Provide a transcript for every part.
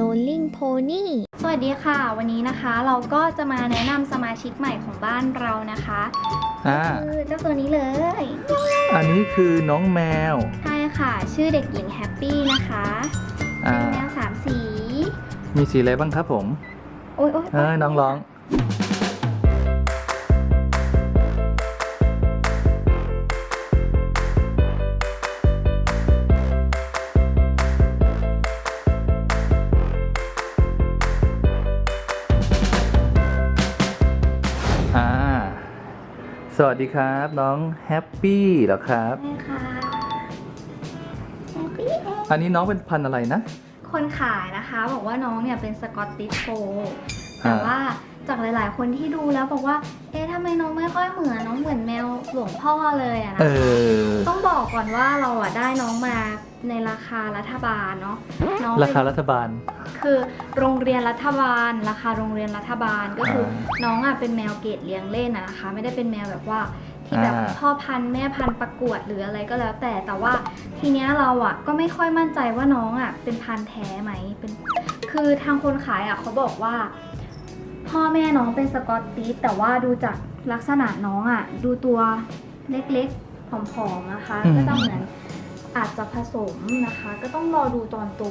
Rolling Pony สวัสดีค่ะ วันนี้นะคะเราก็จะมาแนะนำสมาชิกใหม่ของบ้านเรานะคะอ่าคือเจ้าตัวนี้เลย อันนี้คือน้องแมว ใช่ค่ะ ชื่อเด็กหญิงแฮปปี้นะคะอ่าเป็นแมวสามสี มีสีอะไรบ้างครับผม โอ้ยโอ้ยเอ้ยน้องร้อง สวัสดีครับ น้องแฮปปี้เหรอครับ ใช่ค่ะแฮปปี้อันนี้น้องเป็นพันธุ์อะไรนะ คนขายนะคะบอกว่าน้องเนี่ยเป็นสกอตติชโฟล์แต่อ่าว่าจากหลายๆ คนที่ดูแล้วบอกว่า เอ๊ะทำไมน้องไม่ค่อยเหมือนน้องเหมือนแมวหลวงพ่อเลยอะนะเอคะอ ต้องบอกก่อนว่าเราอะได้น้องมา ในราคารัฐบาลเนาะน้องราคาเป็นรัฐบาล คือโรงเรียนรัฐบาล ราคาโรงเรียนรัฐบาลก็คืออ่าน้องอะเป็นแมวเกรดเลี้ยงเล่นอะนะคะ ไม่ได้เป็นแมวแบบว่าที่แบบอ่าพ่อพันธุ์แม่พันธุ์ประกวดหรืออะไรก็แล้วแต่แต่ว่าทีเนี้ยเราอะก็ไม่ค่อยมั่นใจว่าน้องอะเป็นพันธุ์แท้ไหมเป็น คือทางคนขายอะเขาบอกว่า พ่อแม่น้องเป็นสกอตติชแต่ว่าดูจากลักษณะน้องอะดูตัวเล็กๆผอมๆนะคะอืมก็จะเหมือน อาจจะผสมนะคะ ก็ต้องรอดูตอนโต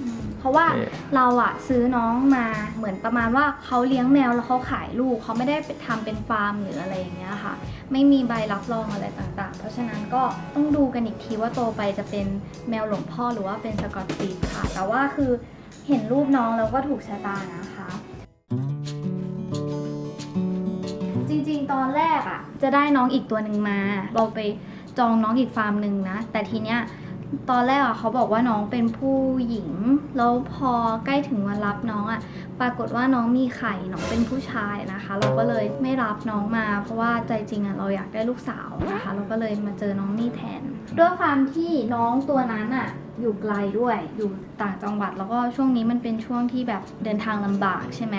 อืมเพราะว่าเอ๊ะเราอะซื้อน้องมาเหมือนประมาณว่าเขาเลี้ยงแมวแล้วเขาขายลูกเขาไม่ได้ไปทำเป็นฟาร์มหรืออะไรอย่างเงี้ยค่ะ ไม่มีใบรับรองอะไรต่างๆ เพราะฉะนั้นก็ต้องดูกันอีกทีว่าโตไปจะเป็นแมวหลวงพ่อหรือว่าเป็นสกอตติชค่ะ แต่ว่าคือเห็นรูปน้องแล้วก็ถูกชะตานะคะ จริงๆตอนแรกอะ่ะจะได้น้องอีกตัวหนึ่งมาเราไป จองน้องอีกฟาร์มหนึ่งนะ แต่ทีเนี้ยตอนแรกอะเขาบอกว่าน้องเป็นผู้หญิง แล้วพอใกล้ถึงวันรับน้องอะปรากฏว่าน้องมีไข่น้องเป็นผู้ชายนะคะ เราก็เลยไม่รับน้องมา เพราะว่าใจจริงอะเราอยากได้ลูกสาวนะคะ เราก็เลยมาเจอน้องนี่แทน ด้วยความที่น้องตัวนั้นอะ อยู่ไกลด้วย อยู่ต่างจังหวัด แล้วก็ช่วงนี้มันเป็นช่วงที่แบบเดินทางลำบากใช่ไหม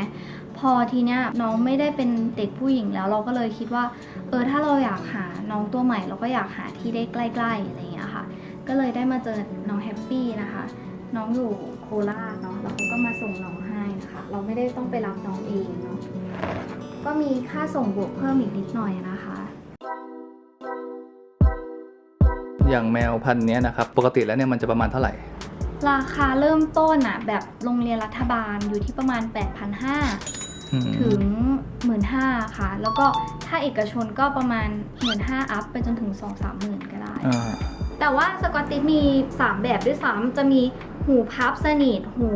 พอทีเนี้ยน้องไม่ได้เป็นเด็กผู้หญิงแล้วเราก็เลยคิดว่า เออถ้าเราอยากหาน้องตัวใหม่ เราก็อยากหาที่ได้ใกล้ๆอะไรอย่างเงี้ยค่ะ ก็เลยได้มาเจอน้องแฮปปี้นะคะ น้องอยู่โคราชเนาะแล้วเขาก็มาส่งน้องให้นะคะ เราไม่ได้ต้องไปรับน้องเองเนาะ ก็มีค่าส่งบวกเพิ่มอีกนิดหน่อยนะคะ อย่างแมวพันธุ์เนี้ยนะครับ ปกติแล้วเนี่ยมันจะประมาณเท่าไหร่ ราคาเริ่มต้นอะแบบโรงเรียนรัฐบาลอยู่ที่ประมาณ 8,500 อืมถึง 15,000ค่ะ แล้วก็ถ้าเอกชนก็ประมาณ 15,000อัพไปจนถึง 2-3หมื่นก็ได้ อ่า แต่ว่าสกอตติชมี 3 แบบด้วยซ้ำจะมี หูพับสนิท หู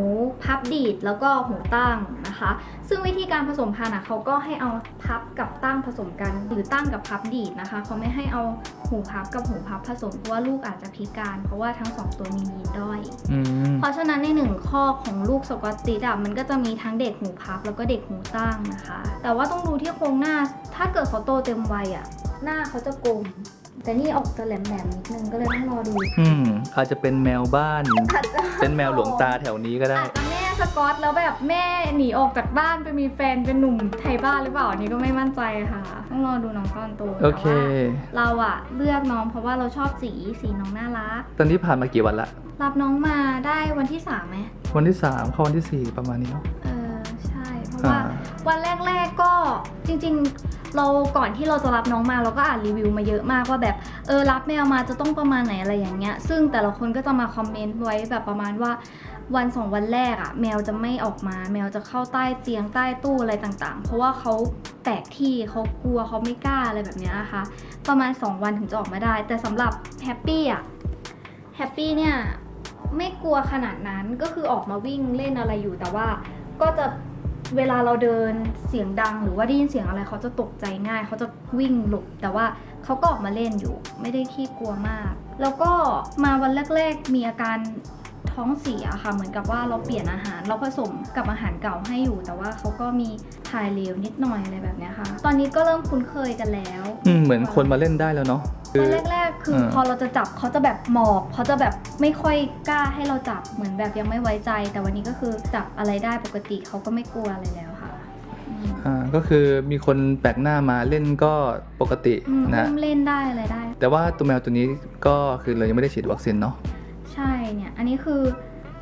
พับดีด แล้วก็หูตั้งนะคะ ซึ่งวิธีการผสมพันธุ์อะเขาก็ให้เอาพับกับตั้งผสมกัน หรือตั้งกับพับดีดนะคะเขาไม่ให้เอาหูพับกับหูพับผสมเพราะว่าลูกอาจจะพิการ เพราะว่าทั้งสองตัวมียีนด้อยอืมเพราะฉะนั้นในหนึ่งข้อของลูกสกอตติชอะมันก็จะมีทั้งเด็กหูพับแล้วก็เด็กหูตั้งนะคะ แต่ว่าต้องดูที่โครงหน้าถ้าเกิดเขาโตเต็มวัยอะหน้าเขาจะกลม แต่นี่ออกจะแหลมๆนิดนึงก็เลยต้องรอดูอืมอาจจะเป็นแมวบ้าน อาจจะเป็นแมวหลวงตาแถวนี้ก็ได้ อาจจะแม่สกอตแล้วแบบแม่หนีออกจากบ้านไปมีแฟนเป็นหนุ่มไทยบ้านหรือเปล่าอันนี้ก็ไม่มั่นใจค่ะ ต้องรอดูน้องตอนโตโอเค แต่ว่าเราอะเลือกน้องเพราะว่าเราชอบสีสีน้องน่ารัก ตอนนี้ผ่านมากี่วันละ รับน้องมาได้วันที่สามไหม วันที่ 3 เข้าวันที่4 ประมาณนี้เนาะเออใช่ เพราะว่าอ่า วันแรก ๆก็จริงๆ เราก่อนที่เราจะรับน้องมาเราก็อ่านรีวิวมาเยอะมากว่าแบบเออรับแมวมาจะต้องประมาณไหนอะไรอย่างเงี้ย ซึ่งแต่ละคนก็จะมาคอมเมนต์ไว้แบบประมาณว่าวันสองวันแรกอะแมวจะไม่ออกมา แมวจะเข้าใต้เตียงใต้ตู้อะไรต่างๆ เพราะว่าเขาแตกที่เขากลัวเขาไม่กล้าอะไรแบบเนี้ยนะคะ ประมาณ 2 วันถึงจะออกมาได้ แต่สำหรับแฮปปี้อะแฮปปี้เนี่ยไม่กลัวขนาดนั้นก็คือออกมาวิ่งเล่นอะไรอยู่แต่ว่าก็จะ เวลาเราเดินเสียงดังหรือว่าได้ยินเสียงอะไรเขาจะตกใจง่าย เขาจะวิ่งหลบแต่ว่าเขาก็ออกมาเล่นอยู่ ไม่ได้ขี้กลัวมาก แล้วก็มาวันแรก ๆ มีอาการท้องเสียค่ะเหมือนกับว่าเราเปลี่ยนอาหาร เราผสมกับอาหารเก่าให้อยู่ แต่ว่าเขาก็มีถ่ายเหลวนิดหน่อยอะไรแบบเนี้ยค่ะ ตอนนี้ก็เริ่มคุ้นเคยกันแล้ว อืมเหมือนคนมาเล่นได้แล้วเนาะคือวันแรกๆ คือเออพอเราจะจับเขาจะแบบหมอบเขาจะแบบไม่ค่อยกล้าให้เราจับเหมือนแบบยังไม่ไว้ใจ แต่วันนี้ก็คือจับอะไรได้ปกติเขาก็ไม่กลัวอะไรแล้วค่ะอืมอ่าก็คือมีคนแปลกหน้ามาเล่นก็ปกติอืมนะอุ้มเล่นได้อะไรได้ แต่ว่าตัวแมวตัวนี้ก็คือเรายังไม่ได้ฉีดวัคซีนเนาะใช่เนี่ย อันนี้คือ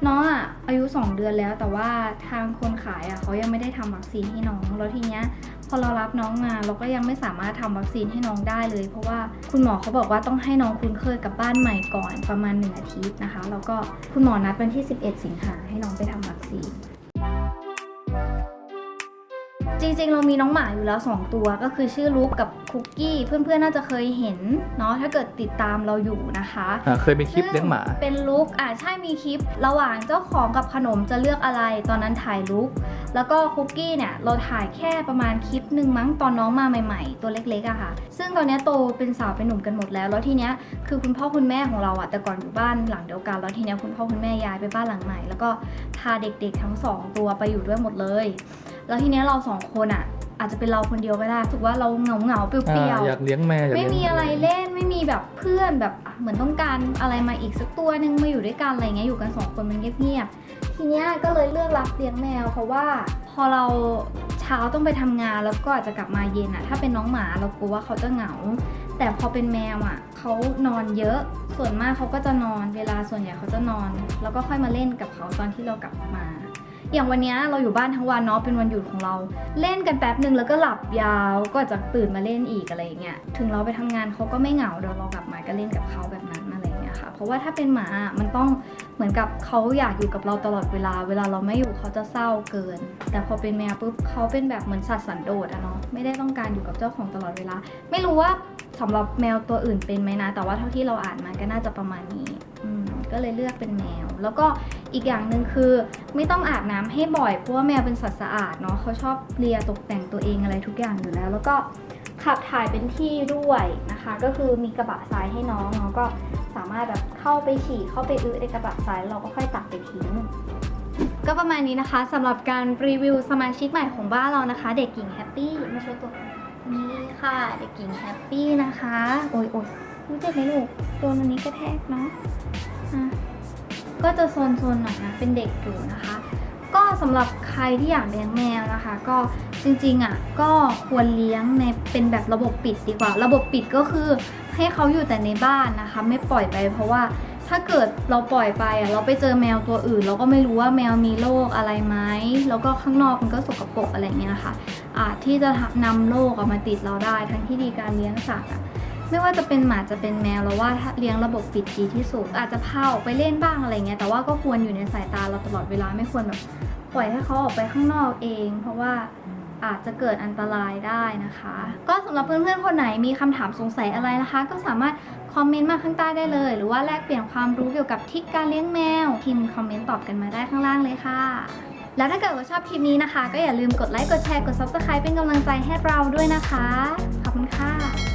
น้องอะอายุ 2 เดือนแล้ว แต่ว่าทางคนขายอะเขายังไม่ได้ทำวัคซีนให้น้อง แล้วทีเนี้ย พอเรารับน้องมาเราก็ยังไม่สามารถทำวัคซีนให้น้องได้เลย เพราะว่าคุณหมอเขาบอกว่าต้องให้น้องคุ้นเคยกับบ้านใหม่ก่อนประมาณหนึ่งอาทิตย์นะคะ แล้วก็คุณหมอนัดวันที่ 11 สิงหาให้น้องไปทำวัคซีนจริงๆ เรามีน้องหมาอยู่แล้ว 2 ตัวก็คือชื่อลูกกับ คุกกี้เพื่อนๆน่าจะเคยเห็นเนาะถ้าเกิดติดตามเราอยู่นะคะอ่าเคยเป็นคลิปเลี้ยงหมาซึ่เป็นลุกอ่าใช่มีคลิประหว่างเจ้าของกับขนมจะเลือกอะไรตอนนั้นถ่ายลุกแล้วก็คุกกี้เนี่ยเราถ่ายแค่ประมาณคลิปหนึ่งมั้งตอนน้องมาใหม่ ๆ ตัวเล็กๆอะค่ะ ซึ่งตอนเนี้ยโตเป็นสาวเป็นหนุ่มกันหมดแล้ว แล้วทีเนี้ยคือคุณพ่อคุณแม่ของเราอะแต่ก่อนอยู่บ้านหลังเดียวกัน แล้วทีเนี้ยคุณพ่อคุณแม่ย้ายไปบ้านหลังใหม่แล้วก็พาเด็กๆทั้งสองตัวไปอยู่ด้วยหมดเลย แล้วทีเนี้ยเราสองคนอะ อาจจะเป็นเราคนเดียวก็ได้รู้สึกว่าเราเหงาเหงาๆเปอ่ารี้ยวๆอยากเลี้ยงแม่อยากไม่เลี้ยงมีอะไรเล่นไม่มีแบบเพื่อนแบบอะเหมือนต้องการอะไรมาอีกสักตัวหนึงมาอยู่ด้วยกันอะไรเงี้ยอยู่กันสองคนมันเงียบๆทีเนี้ยก็เลยเลือกรับเลี้ยงแมว เพราะว่าพอเราเช้าต้องไปทำงานแล้วก็อาจจะกลับมาเย็นอะถ้าเป็นน้องหมาเรากลัวว่าเขาจะเหงา แต่พอเป็นแมวอะเขานอนเยอะ ส่วนมากเขาก็จะนอนเวลาส่วนใหญ่เขาจะนอน แล้วก็ค่อยมาเล่นกับเขาตอนที่เรากลับมา อย่างวันนี้เราอยู่บ้านทั้งวันเนาะเป็นวันหยุดของเรา เล่นกันแป๊บหนึ่งแล้วก็หลับยาวก็จะตื่นมาเล่นอีกอะไรอย่างเงี้ยถึงเราไปทำงานเขาก็ไม่เหงาเดี๋ยวเรากลับมาก็เล่นกับเขาแบบนั้นอะไรอย่างเงี้ยค่ะ เพราะว่าถ้าเป็นหมามันต้องเหมือนกับเขาอยากอยู่กับเราตลอดเวลา เวลาเราไม่อยู่เขาจะเศร้าเกิน แต่พอเป็นแมวปุ๊บเขาเป็นแบบเหมือนสัตว์สันโดษอะเนาะไม่ได้ต้องการอยู่กับเจ้าของตลอดเวลา ไม่รู้ว่าสำหรับแมวตัวอื่นเป็นไหมนะ แต่ว่าเท่าที่เราอ่านมาก็น่าจะประมาณนี้อืมก็เลยเลือกเป็นแมว แล้วก็ อีกอย่างหนึ่งคือไม่ต้องอาบน้ำให้บ่อยเพราะว่าแมวเป็นสัตว์สะอาดเนาะเขาชอบเลียตกแต่งตัวเองอะไรทุกอย่างอยู่แล้ว แล้วก็ขับถ่ายเป็นที่ด้วยนะคะ ก็คือมีกระบะทรายให้น้องเนาะก็สามารถแบบเข้าไปฉี่เข้าไปอึในกระบะทรายแล้วเราก็ค่อยตักไปทิ้งก็ประมาณนี้นะคะสำหรับการรีวิวสมาชิกใหม่ของบ้านเรานะคะ เด็กหญิงแฮปปี้มาช่วยตัวนี่ค่ะเด็กหญิงแฮปปี้นะคะ โอ้ยโอ้ยรู้จักไหมลูกโดนอันนี้กระแทกเนาะอะ ก็จะโซนๆหน่อยนะเป็นเด็กอยู่นะคะ ก็สำหรับใครที่อยากเลี้ยงแมวนะคะ ก็จริงๆอะก็ควรเลี้ยงในเป็นแบบระบบปิดดีกว่า ระบบปิดก็คือให้เขาอยู่แต่ในบ้านนะคะ ไม่ปล่อยไป เพราะว่าถ้าเกิดเราปล่อยไปอะเราไปเจอแมวตัวอื่น เราก็ไม่รู้ว่าแมวมีโรคอะไรไหมแล้วก็ข้างนอกมันก็สกปรกอะไรเงี้ยนะคะอาจที่จะนำโรคออกมาติดเราได้ ทั้งที่ดีการเลี้ยงสัตว์อะ ไม่ว่าจะเป็นหมาจะเป็นแมวเราว่าเลี้ยงระบบปิดดีที่สุดอาจจะพาออกไปเล่นบ้างอะไรเงี้ยแต่ว่าก็ควรอยู่ในสายตาเราตลอดเวลาไม่ควรแบบปล่อยให้เขาออกไปข้างนอกเอง เพราะว่าอาจจะเกิดอันตรายได้นะคะ ก็สำหรับเพื่อนๆคนไหนมีคำถามสงสัยอะไรนะคะ ก็สามารถคอมเมนต์มาข้างใต้ได้เลย หรือว่าแลกเปลี่ยนความรู้เกี่ยวกับทริกการเลี้ยงแมวพิมพ์คอมเมนต์ตอบกันมาได้ข้างล่างเลยค่ะ แล้วถ้าเกิดว่าชอบคลิปนี้นะคะ ก็อย่าลืมกดไลค์กดแชร์กด subscribe เป็นกำลังใจให้เราด้วยนะคะ ขอบคุณค่ะ